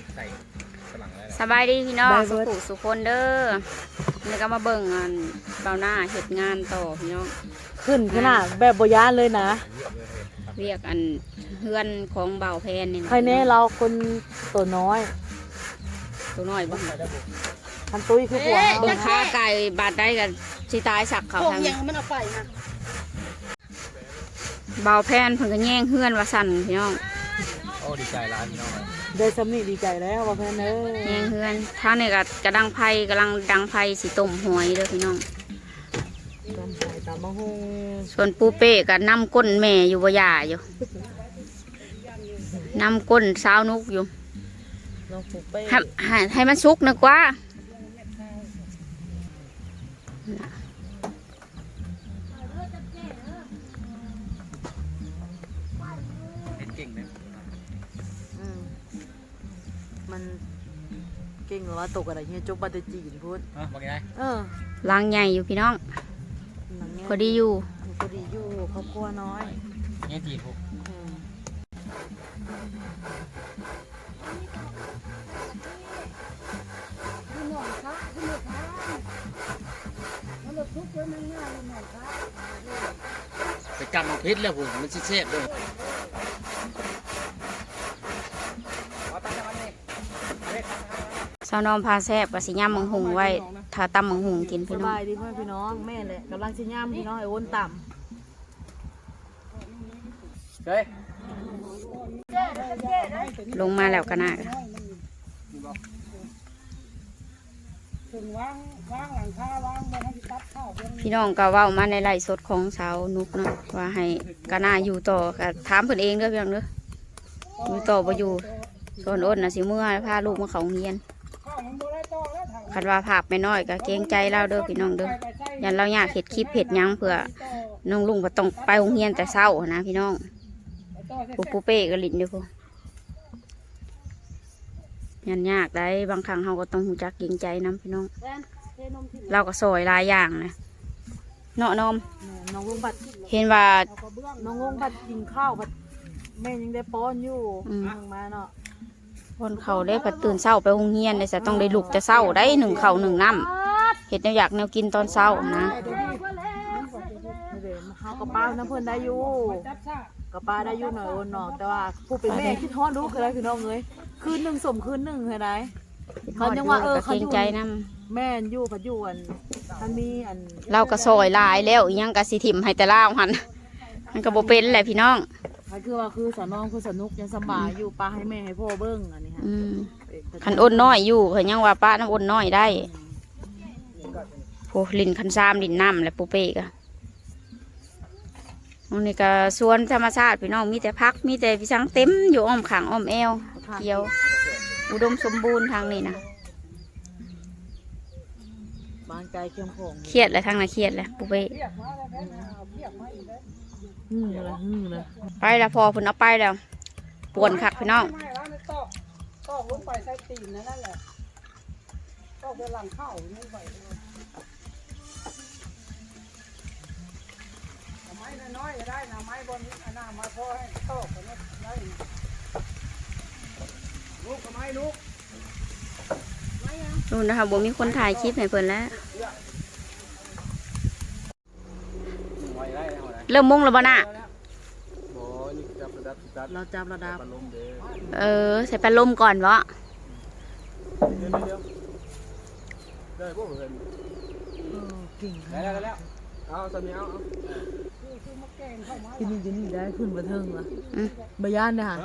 กินใส่ฝรั่งได้สบายดีพี่น้องบายสุเบิดขุสุคนเด้อนี่ก็มาเบิ่งงานเบาหน้าเห็ดงานต่อพี่น้องขึ้นขนาดแบบบยานเลยนะ เรียกอันเพื่อนของเบาแพนนี่นะใครแน่เราคนตัวน้อย ตัวน้อยบ่ทันตุ้ยคือผัวเบิ่งค้าไก่บาดได้กันสิตายสักเขาพวกทางยังมันเอาไปนะเบาแพนเพิ่นก็แย่งเพื่อนว่าสั่นพี่น้องโอ้ดีใจร้านพี่น้องเลย ได้สำนีดีใจแล้วว่าแพนเอ้แย่ยงเพื่อนทางนี้ก็กระดังไผ่กำลังดังไผ่สิต้มหอยเด้อพี่น้องต้มไข่ตามมะฮงส่วนปูเป้ก็นำก้นแม่อยู่บ่หย่าอยู่นำก้นสาวนุกอยู่น้องปูเป้ให้ให้ให้มันสุกนะกว่าเห็นเก่งไหมอืม มันเก่งเหรอว่าตกอะไรเงี้ยจกบัตรจีนพูดอะบอกยังไงเออลังใหญ่อยู่พี่น้อง หนังเงี้ยพอดีอยู่พอดีอยู่ครอบครัวน้อยเงี้ยจีนพวกอืมพี่น้องคะพี่น้องคะมันเอาทุกข์ไว้มันง่ายเลยหน่อยคะไปกำมันพิษแล้วผมมันชิเชฟด้วย สาวนอมพาแซบกับสิย่ำมังหุงไว้ถ้าตำมังหุงกินสพี่น้องบายดีพ่อพี่น้องแม่แหละกำลังชิย่ำพี่น้องไอ้อ้นต่เฮ้ยลงมาแล้วก็น่าถึงวางวางหลังคาวางบนให้ตัดข้าวเป็นพี่น้องก็เว้ามาในไลฟ์สดของสาวนุกเนาะว่าให้ก็น่าอยู่ต่อก็ถามเพิ่นเองเด้อพี่น้องเด้ออยู่ต่อบ่อยู่ส่วนอ้นน่ะสิเมื่อพาลูกมาเขาโรงเรียนข้าวมันบ่ได้ต่อแล้วถัง คันว่าภาพไม่น้อยก็เกรงใจเราเด้อพี่น้องเด้อยันเราอยากเฮ็ดคลิปเฮ็ดหยังเพื่อน้องลุงบ่ต้องไปโรงเรียนแต่เช้านะพี่น้องปูปูเป้ก็ลิ้นอยู่พุ่นยันยากได้บางครั้งเฮาก็ต้องรู้จักเกรงใจนํพี่น้อง เราก็ซอยหลายอย่างนะเนาะนมำน้องลุงบัดเห็นว่าน้องลุงบัดกินข้าวบัดแม่ยังได้ป้อนอยู่อืมลงมาเนาะ คนเขาได้ปัดตื่นเช้าไปโรงเรียนเลยจะต้องได้ลุกแต่เช้าได้หนึ่งเขาหนึ่งน้ำเห็ดแนวอยากแนวกินตอนเช้านะเดี๋ยวเฮากับป้าน้ำเพิ่นได้อยู่กับป้าได้อยู่หน่อยโอนเนาะแต่ว่าผู้เป็นแม่คิดฮ้อนรู้คือะไรพี่น้องเอ้ยคืนหนึ่งสมคืนหนึ่งเฮ้ยได้เขายังว่าเออเขาเกรอยู่งใจน้ำแม่นอยู่พัดอยู่อันมันมีอันเราก็ซอยลายแล้วยังกะสิถิ่มให้แต่ล่าหันมันก็บ่เป็นแหละพี่น้อง ก็คือว่าคือสาวน้องคือสนุกยังสบายอยู่ป้าให้แม่ให้พ่อเบิ้งอันนี้ฮะอืมเอ้ยคันอ้นน้อยอยู่เพิ่นยังว่าป้าน้ำอ้นน้อยได้โหลินคันซามลินน้ำและปูเป้กะตรงนี้ก็สวนธรรมชาติพี่น้องมีแต่พักมีแต่พี่ช้างเต็มอยู่อ้อมขางอ้อมแอวเขียว อุดมสมบูรณ์ทางนี้นะ บางใจเข้มข้นเครียดเลยทางนั้นเครียดเลยปูเป้เรียกมาแล้วแม่เอาเรียกมาอีกแล้วหึ่งเลยหึ่งเลยไปแล้วพอคุณเอาไปแล้วปวนคักพี่น้องไม่แล้วตอกตอกลงไปใส่ตีนนั่นแหละตอกไปหลังข้าวนี่ไปไม้น้อยๆก็ได้นะไม้บนนี้อันน่ามาพอให้ตอกกันได้ลูกกับไม้ลูก นู่นนะคะบ่มีคนถ่ายคลิปให้เพิ่นแล้วไว้ได้เอาไหนเริ่มมุ่งแล้วบ่น่ะโอ้ยนี่จับระดับจับเราจับระดับปลมเด้อเออ ใส่ปลาลมก่อนวะเดี๋ยวเดี๋ยวได้พวกเงินเออเก่งได้แล้วได้แล้วเอาสามีเอาเอาที่นี่จะนี่ได้ขึ้นบันเทิงละอืมบยานเด้อค่ะ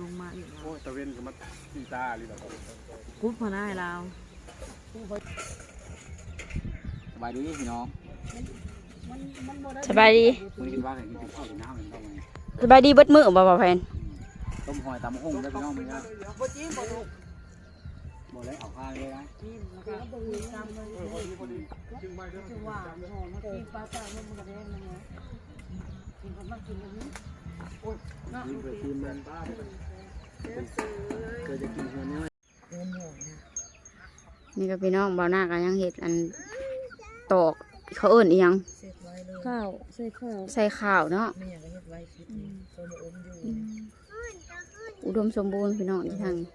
ลงมาอีก โอ้ยตะเวนก็มาตีตาลีแบบกุ๊บมาได้เราสบายดีพี่น้องสบายดีมึงกินว่าไงกินข้าวกินน้ำอะไรบ้างไงสบายดีเบิดมือบ่บ่แพนต้มหอยตำหุ่งได้พี่น้องมึงนะบ่จิ้มบ่ถูกบอกเลยเอาข้างเลยนะจิ้มแล้วก็บ่มีตามเลยคือว่าหอมมากินปลาตามันกระเด็นนะกินก็มากินอันนี้กินเพื่อกินมันป้า เคยจะกินหัวเนื้อเงินหมูนะนี่ก็พี่น้องบ่าวหน้าก็ยังเห็ดอันตอกเขาเอิ้นอีหยังเสร็จไว้เลยข้าวใส่ข้าวใส่ข้าวเนาะไม่อยากให้เฮ็ดไว้คิดนี่โซนอมอยู่อุดมสมบูรณ์พี่น้องที่ทางนี้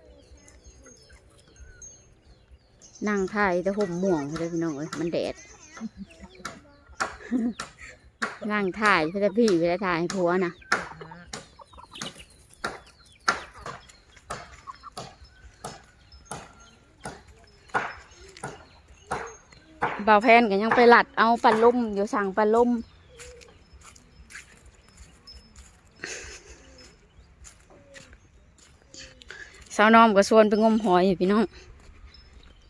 นั่งถ่ายแต่ห่มม่วงเลยพี่น้องเอ้ยมันแดดนั่งถ่ายเพื่อพี่เพื่อถ่ายให้ผัวนะ บ่าวแพนก็ยังไปหลัดเอาปลาลุ่มอยู่สั่งปลาลุ่มสาวน้อมก็ชวนไปงมหอยพี่น้อง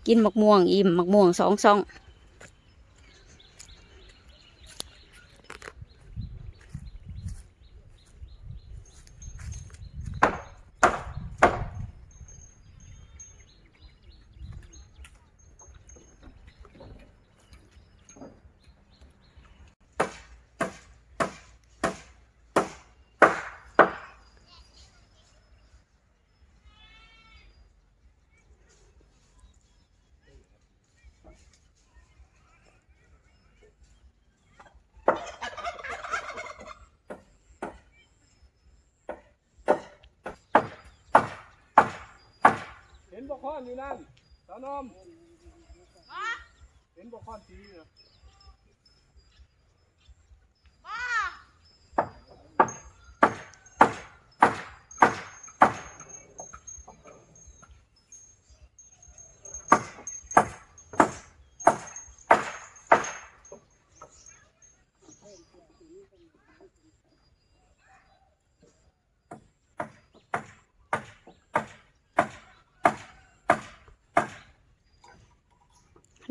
กินมักม่วงอิ่มมักม่วงสองซอง เห็นบ่คอนอยู่นั่นสาวนอมเห็นบ่คอนสีเหรอ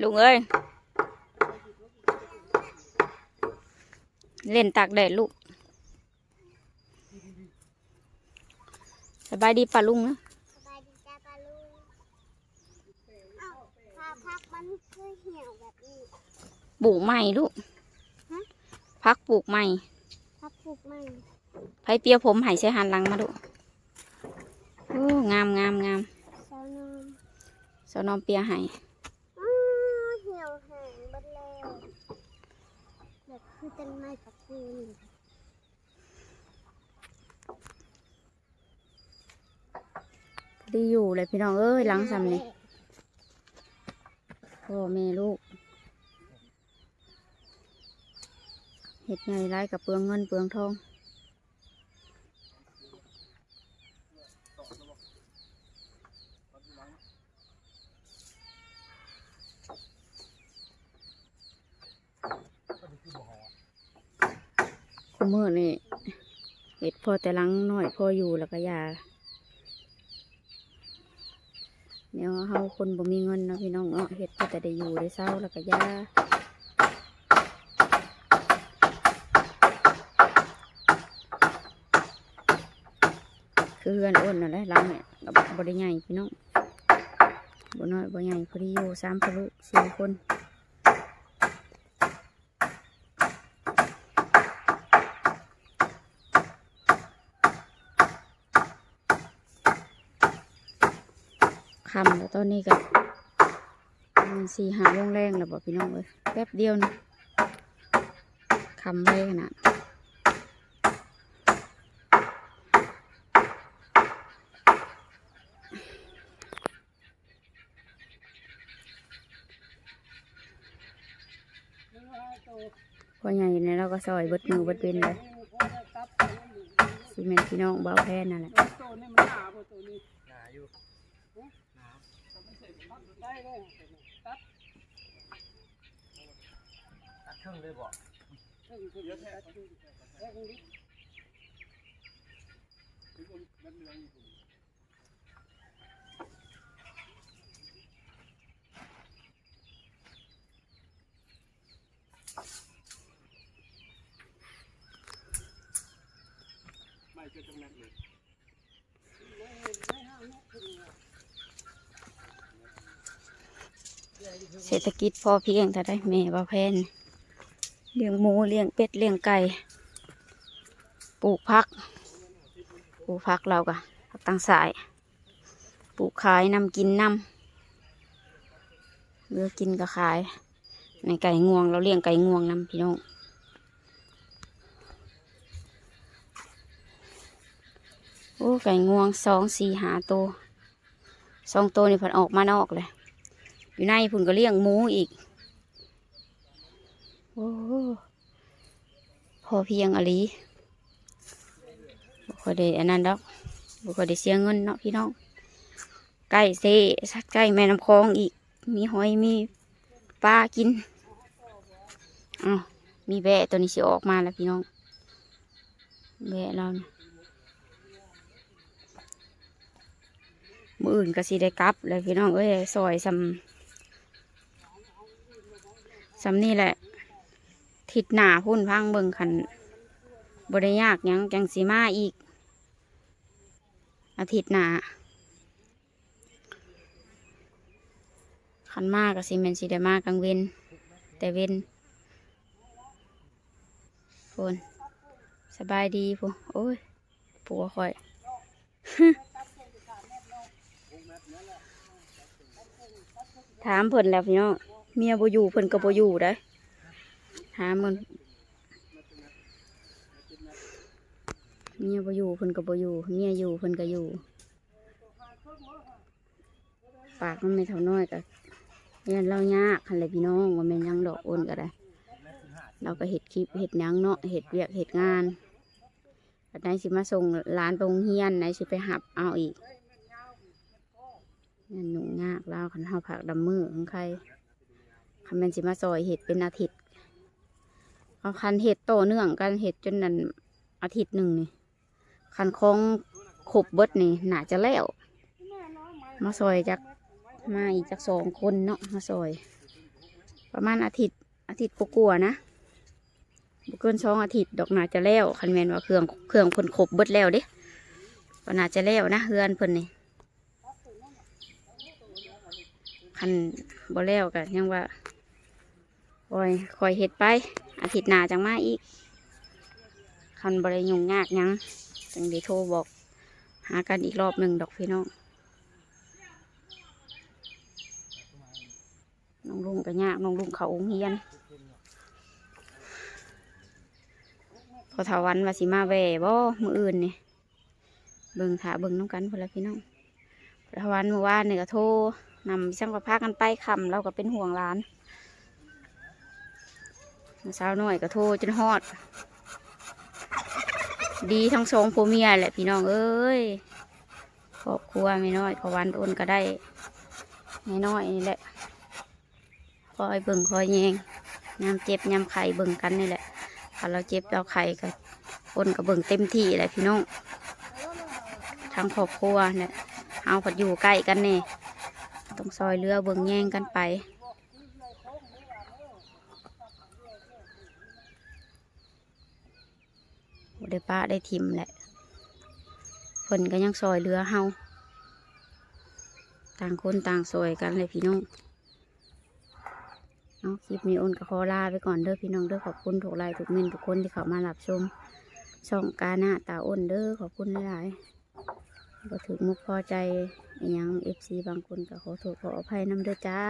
ลุงเอ้ย เล่นตากแดดลูก สบายดีป่ะลุงนะสบายดีจ้าปลาลูกเอ้าพาพักมันคือเหี่ยวแบบนี้ปลูกใหม่ลูกฮะพักปลูกใหม่พักปลูกใหม่ไผเปียผมใหายใส่หันหลังมาดูโอ้งามงามงามสาวนมสาวนอมเปียใหาย อ้าเหี่ยวแห้งเบดแล้วแบบคือ ต้นไม้ปักกูนี่ดีอยู่เลยพี่น้องเอ้ยหลังซ้ำนี่พ่อแม่ลูกเห็ดใหญ่ไรกับเปลืองเงินเปลืองทอง คุมือนี่เห็ดพอแต่ลังน้อยพออยู่แล้วก็ยาเนี่ยเฮาคนบ่มีเงินนะพี่น้องเนาะเห็ดพอแต่ได้อยู่ได้เศร้าแล้วก็ยาคือเฮือนอ้นนั่นแหละลังเนี่ยก็บ่ได้ใหญ่พี่น้องบ่น้อยบ่ใหญ่พอดีอยู่สามพลุสี่คน คำแล้วตอนนี้ก็มันสี่หาโมงแรงแล้วบอกพี่น้องเลยแป๊บเดียวนะคำเลยขนาดพอใหญ่เนี่ยเราก็ซอยบดมือบดเป็นเลยซีเมนต์พี่น้องเบาแพนนั่นแหละ ตัวนี้มันหนาบ่ตัวนี้หนาอยู่ได้เลยตัดเครื่องเลยบ่ถึงถึงจะตัดขึ้นแค่นี้ถึงมันเหลืองอยู่ไม่เจอตรงนั้นเลย เศรษฐกิจพอเพียงแต่ได้แม่บ่แพนเลี้ยงหมูเลี้ยงเป็ดเลี้ยงไก่ปลูกพักปลูกพักเราก็พักตังสายปลูกขายนำกินนำเลือกกินก็ขาย ในไก่งวง เราเลี้ยงไก่งวงนำพี่น้องโอ้ไก่งวงสองสี่หาตัวสองตัวนี่เพันออกมานอกเลย อยู่ในพุ่นก็เลี้ยงหมูอีกโอ้พอเพียงอหลีบุคอยได้อันนั้นดอกบุคอยได้เสียเงินเนาะพี่น้องไก่เซ่สักไก่แม่น้ำคลองอีก มีหอยมีปลากินอ้าวมีแบะตัวนี้สิออกมาแล้วพี่น้องแบะเรามืออื่นก็สิได้กลับเลยพี่น้องเอ้ยซอยซำ ซำนี่แหละ ทิศหนาพุ่นพังเบิ่งคันบริยากยังจังสีมาอีก อาทิตย์หนาคันมากก็สิแมนสิได้มากกลางเวนแต่เวนพูนสบายดีพูโอ้ยปัวคอยถามเพิ่นแล้วพี่น้อง เมียบ่อยู่เพิ่นก็บ่อยู่ได้อถามันเมียบ่อยู่เพิ่นก็บ่อยู่เมียอยู่เพิ่นก็อยู่ฝากมันไม่เท่าน้อยก็เรียนเรายากคันเลยพี่น้องว่าแม่นยังดอกโอนก็ได้ เราก็เห็ดคลิปเห็ดยังเนาะเห็ดเวียกเห็ดงานนไหนสิมาส่งร้านไปโรงเรียนไหนสิไปหับเอาอีกนั่นหนุ่งยากแล้วคันเฮาผักดำมือของใคร คันแมนสิมาซอยเห็ดเป็นอาทิตย์เอาคันเห็ดโตเนื่องกันเห็ดจนนั่นอาทิตย์หนึ่งนี่คันคองขบเบิดนี่หนาจะแล้ว มาซอยจากมาอีกจากสองคนเนาะมาซอย ประมาณอาทิตย์อาทิตย์กลัวๆนะบุเกินสองอาทิตย์ดอกหนาจะแล้วคันแมนว่าเครื่องเครื่องเพิ่นครบเบิดแล้วเด้ก็น่าจะแล้วนะเฮือนเพิ่นนี่คันบ่แล้วก็ยังว่า คอยคอยเฮ็ดไปอาทิตย์หน้าจังมาอีก คันบริยุงยากยังจังได้โทรบอก หากันอีกรอบหนึ่งดอกพี่น้องน้องลุงก็ยากน้องลุงเขาองเฮียนพอถาวันวาสิมาแหว่บ่มืออื่นเนี่ยเบิ่งถาเบิ่งน้องกันพลพี่น้องพอถาวันเมื่อวานนี่ก็โทรนำช่างประพากันไปคำเราก็เป็นห่วงร้าน เมื่อเช้าน้อยก็โทรจนฮอด ดีทั้งสองผัวเมียแหละพี่น้องเอ้ยครอบครัวไม่น้อยพอวันโอนก็ได้ไม่น้อยนี่แหละคอยเบิ่งคอยแยงยามเจ็บยามไข่เบิ่งกันนี่แหละถ้าเราเจ็บเราไข่ก็คนก็เบิ่งเต็มที่เลยพี่น้องทั้งครอบครัวเนี่ยเอาผัดอยู่ใกล้กันเนี่ยต้องซอยเรือเบิ่งแย่งกันไป ได้ป้าได้ทิมแหละเพิ่นก็ยังซอยเรือเฮาต่างคนต่างซอยกันเลยพี่น้องเอาคลิปนี้อ้นก็ขอลาไปก่อนเด้อพี่น้องเด้อขอบคุณทุกไลค์ทุกเมนทุกคนที่เข้ามารับชมช่องกาหน้าตาอ้นเด้อขอบคุณหลายๆบ่ถึงมุกพอใจอหยังเอฟซีบางคนก็ขอโทษขออภัยน้ำเด้อจ้า